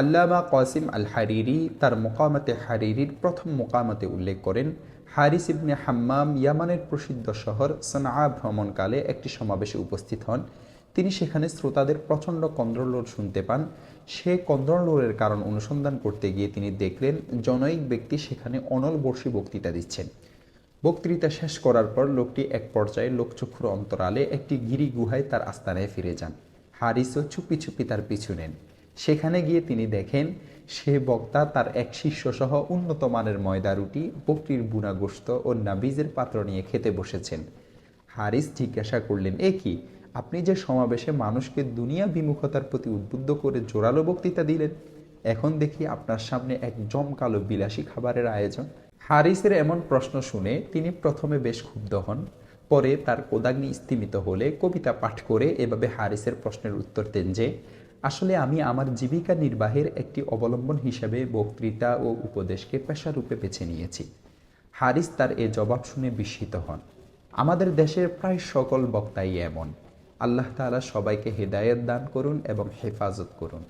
আল্লামা কাসিম আল Hariri তার মোকামাতে হারিরির প্রথম মোকামাতে উল্লেখ করেন, হারিস ইবনে হাম্মাম ইয়ামানের প্রসিদ্ধ শহর সনা ভ্রমণকালে একটি সমাবেশে উপস্থিত হন। তিনি সেখানে শ্রোতাদের প্রচণ্ড কন্দ্রলোর শুনতে পান। সে কন্দ্রলোরের কারণ অনুসন্ধান করতে গিয়ে তিনি দেখলেন, জনৈক ব্যক্তি সেখানে অনল বর্ষী বক্তৃতা দিচ্ছেন। বক্তৃতা শেষ করার পর লোকটি এক পর্যায়ে লোকচক্ষুর অন্তরালে একটি গিরি গুহায় তার আস্তানায় ফিরে যান। হারিসও চুপি চুপি তার পিছু নেন। সেখানে গিয়ে তিনি দেখেন, সে বক্তা তার এক শিষ্যসহ উন্নত মানের ময়দা, রুটি, বকরির বুনা গোস্ত ও নাবিজের পাত্র নিয়ে খেতে বসেছেন। হারিস জিজ্ঞাসা করলেন, এ কি? আপনি যে সমাবেশে মানুষকে দুনিয়া বিমুখতার প্রতি উদ্বুদ্ধ করে জোরালো বক্তৃতা দিলেন, এখন দেখি আপনার সামনে এক জমকালো বিলাসী খাবারের আয়োজন। হারিসের এমন প্রশ্ন শুনে তিনি প্রথমে বেশ ক্ষুব্ধ হন, পরে তার কোদাগ্নি স্তিমিত হলে কবিতা পাঠ করে এভাবে হারিসের প্রশ্নের উত্তর দেন যে আসলে আমি আমার জীবিকা নির্বাহের একটি অবলম্বন হিসেবে বক্তৃতা ও উপদেশকে পেশারূপে বেছে নিয়েছি। হারিস তার এ জবাব শুনে বিস্মিত হন। আমাদের দেশের প্রায় সকল বক্তাই এমন। আল্লাহ তালা সবাইকে হেদায়ত দান করুন এবং হেফাজত করুন।